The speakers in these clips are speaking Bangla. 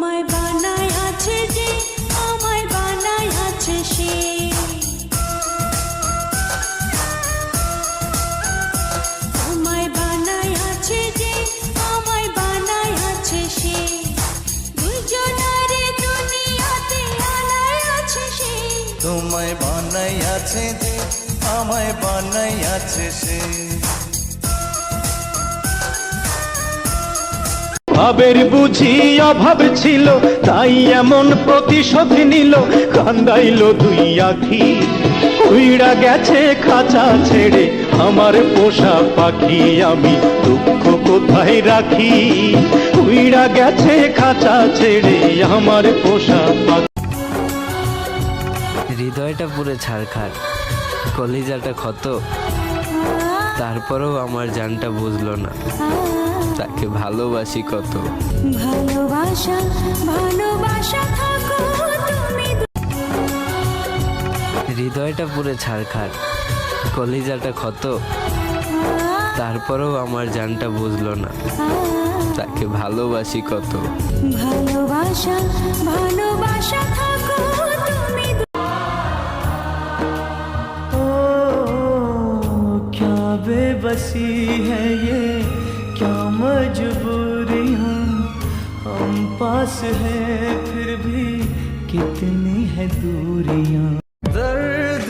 তোমায় বানায় আছে আমায় বানায় আছে সে। তোমায় বানায় আছে যে, আমায় বানায় আছে সে। দুজনারে তোমায় বানাই আছে যে, আমায় বানাই আছে সে। ভাবের বুঝি অভাব ছিল, তাই এমন প্রতিশোধ নিল, কান্দাইল দুই আখি। উইড়া গেছে খাঁচা ছেড়ে, আমার পোষা পাখি আমি দুঃখ কোথায় রাখি? উইড়া গেছে খাঁচা ছেড়ে, আমার পোষা পাখি। হৃদয়টা পুরো ছাড়খাড় কলিজাটা ক্ষত, তারপরেও আমার জানটা বুঝলো না। তাকে ভালোবাসি কত ভালোবাসা ভালোবাসা থাকো তুমি হৃদয়টা পুরো ছাড়খাড় কলিজাটা ক্ষত তারপরেও আমার জানটা বুঝলো না তাকে ভালোবাসি কত ভালোবাসা ভালোবাসা থাকো তুমি क्या बेबसी है ये क्या मजबूरियां हम पास है फिर भी कितनी है दूरियां दर्द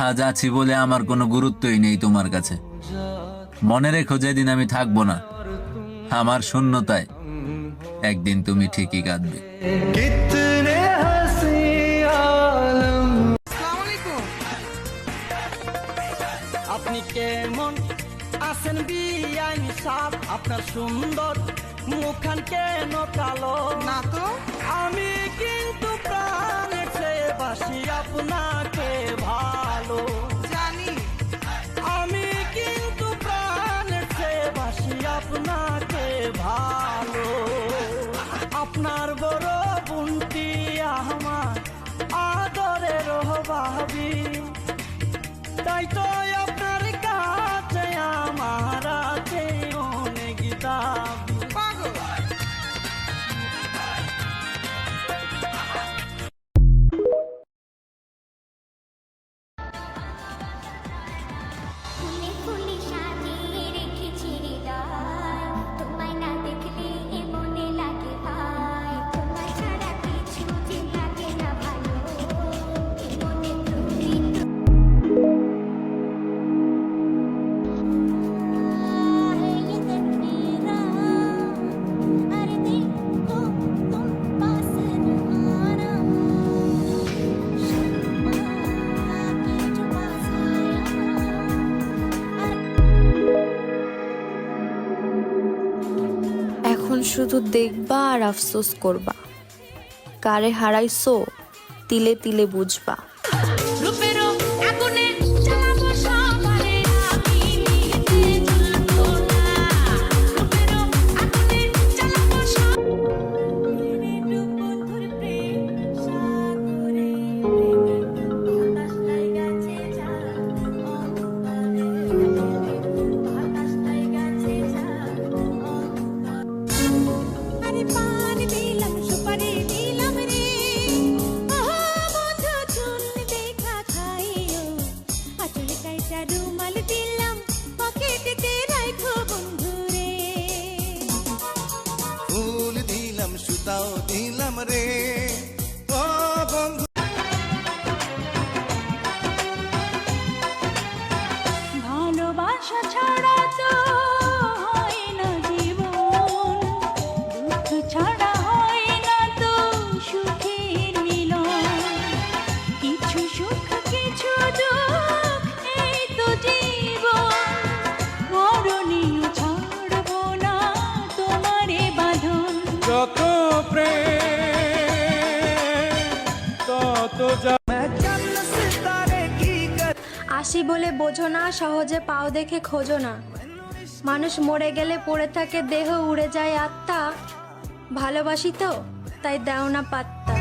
আজ আছি বলে আমার কোনো গুরুত্বই নেই তোমার কাছে মনে রেখো যেদিন আমি থাকবো না আমার শূন্যতায় একদিন তুমি ঠিকই কাঁদবে বিয়াইনি সাপ আপনার সুন্দর মুখান কেন কালো? না তো। আমি কিন্তু প্রাণের চেয়ে বাসি আপনাকে ভালো। জানি। আমি কিন্তু প্রাণের চেয়ে বাসি আপনাকে ভালো। আপনার বড় বুনটি আমার আদরের ভাবি তাই তো এখন শুধু দেখবা আর আফসোস করবা। কারে হারাইছো তিলে তিলে বুঝবা। দিলাম রে। আসি বলে বোঝো না, সহজে পাও দেখে খোঁজো না। মানুষ মরে গেলে পড়ে থাকে, দেহ উড়ে যায় আত্মা। ভালোবাসি তো, তাই দাও না পাত্তা।